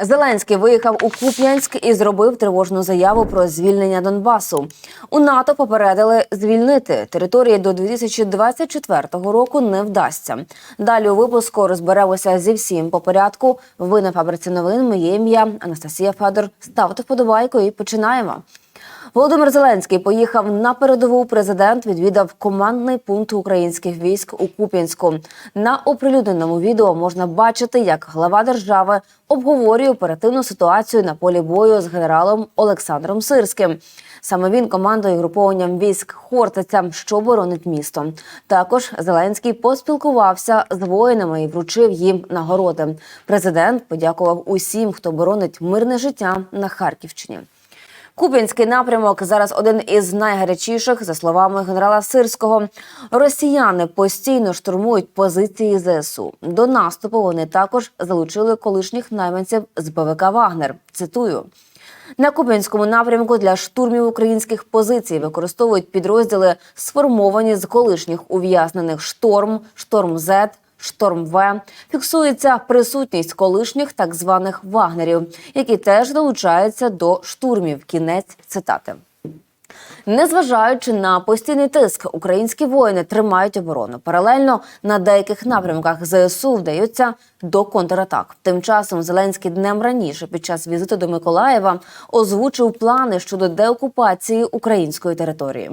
Зеленський виїхав у Куп'янськ і зробив тривожну заяву про звільнення Донбасу. У НАТО попередили звільнити території до 2024 року не вдасться. Далі у випуску розберемося зі всім по порядку. Ви на фабриці новин. Моє ім'я Анастасія Федор. Ставте вподобайку і починаємо. Володимир Зеленський поїхав на передову. Президент відвідав командний пункт українських військ у Куп'янську. На оприлюдненому відео можна бачити, як глава держави обговорює оперативну ситуацію на полі бою з генералом Олександром Сирським. Саме він командує групованням військ Хортиця, що боронить місто. Також Зеленський поспілкувався з воїнами і вручив їм нагороди. Президент подякував усім, хто боронить мирне життя на Харківщині. Куп'янський напрямок зараз один із найгарячіших, за словами генерала Сирського. Росіяни постійно штурмують позиції ЗСУ. До наступу вони також залучили колишніх найманців з БВК Вагнер. Цитую. На Куп'янському напрямку для штурмів українських позицій використовують підрозділи, сформовані з колишніх ув'язнених шторм, шторм З, Шторм В фіксується присутність колишніх так званих вагнерів, які теж долучаються до штурмів. Кінець цитати. Незважаючи на постійний тиск, українські воїни тримають оборону. Паралельно на деяких напрямках ЗСУ вдаються до контратак. Тим часом Зеленський днем раніше, під час візиту до Миколаєва, озвучив плани щодо деокупації української території.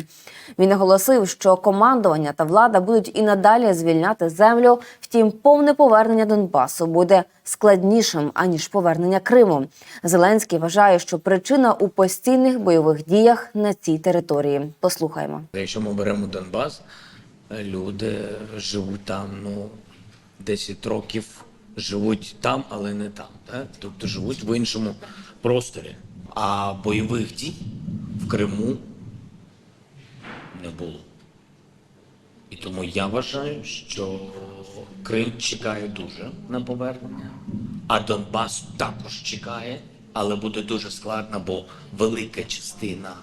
Він наголосив, що командування та влада будуть і надалі звільняти землю. Втім, повне повернення Донбасу буде складнішим аніж повернення Криму. Зеленський вважає, що причина у постійних бойових діях на цій території. Послухаймо. Якщо ми беремо Донбас, люди живуть там, ну, 10 років живуть там, але не там. Да? Тобто живуть в іншому просторі. А бойових дій в Криму не було. І тому я вважаю, що Крим чекає дуже на повернення, а Донбас також чекає, але буде дуже складно, бо велика частина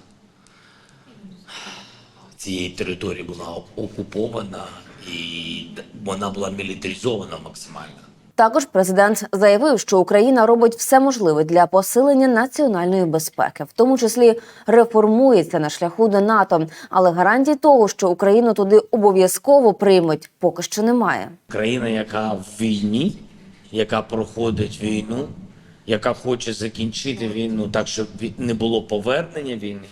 цієї території була окупована і вона була мілітаризована максимально. Також президент заявив, що Україна робить все можливе для посилення національної безпеки, в тому числі реформується на шляху до НАТО. Але гарантій того, що Україну туди обов'язково приймуть, поки що немає. Країна, яка в війні, яка проходить війну, яка хоче закінчити війну так, щоб не було повернення війни.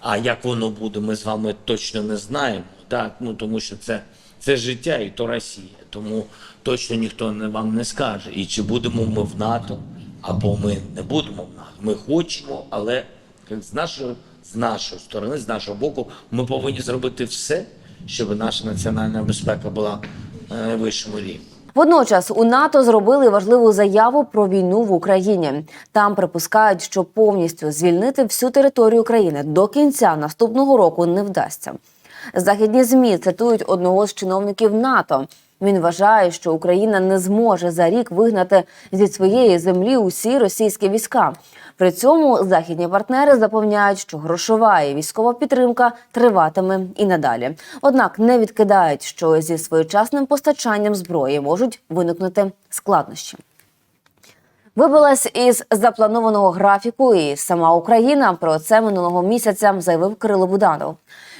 А як воно буде, ми з вами точно не знаємо. Так, ну тому що це, це життя і то Росія. Тому точно ніхто не вам не скаже. І чи будемо ми в НАТО, або ми не будемо в НАТО. Ми хочемо, але з нашої, з нашої сторони, з нашого боку, ми повинні зробити все, щоб наша національна безпека була на найвищому рівні. Водночас у НАТО зробили важливу заяву про війну в Україні. Там припускають, що повністю звільнити всю територію країни до кінця наступного року не вдасться. Західні змі цитують одного з чиновників НАТО. Він вважає, що Україна не зможе за рік вигнати зі своєї землі усі російські війська. При цьому західні партнери запевняють, що грошова і військова підтримка триватиме і надалі. Однак не відкидають, що зі своєчасним постачанням зброї можуть виникнути складнощі. Вибилась із запланованого графіку, і сама Україна про це минулого місяця заявив Кирило Буданов.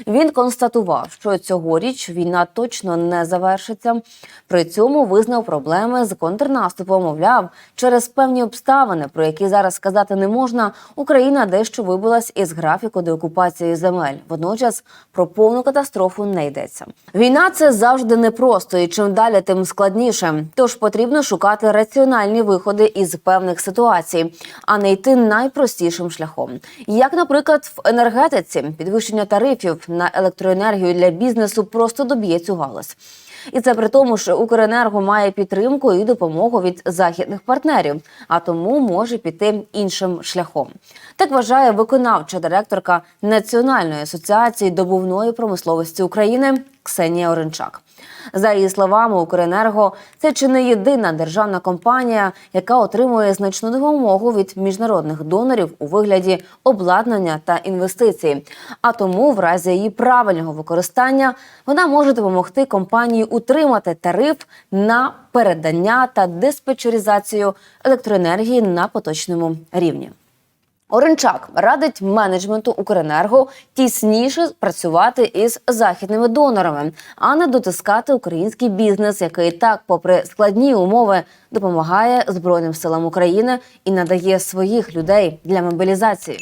Він констатував, що цьогоріч війна точно не завершиться. При цьому визнав проблеми з контрнаступом. Мовляв, через певні обставини, про які зараз сказати не можна, Україна дещо вибилась із графіку деокупації земель. Водночас про повну катастрофу не йдеться. Війна це завжди непросто, і чим далі, тим складніше. Тож потрібно шукати раціональні виходи із певних ситуацій, а не йти найпростішим шляхом. Як, наприклад, в енергетиці підвищення тарифів на електроенергію для бізнесу просто доб'є цю галузь. І це при тому, що Укренерго має підтримку і допомогу від західних партнерів, а тому може піти іншим шляхом. Так вважає виконавча директорка Національної асоціації добувної промисловості України Ксенія Оренчак. За її словами, Укренерго це чи не єдина державна компанія, яка отримує значну допомогу від міжнародних донорів у вигляді обладнання та інвестицій. А тому, в разі її правильного використання, вона може допомогти компанії утримати тариф на передання та диспетчеризацію електроенергії на поточному рівні. Оренчак радить менеджменту Укренерго тісніше працювати із західними донорами, а не дотискати український бізнес, який так, попри складні умови, допомагає Збройним силам України і надає своїх людей для мобілізації.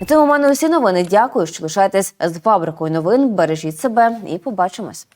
На цьому в мене усі новини. Дякую, що лишаєтесь з фабрикою новин. Бережіть себе і побачимось.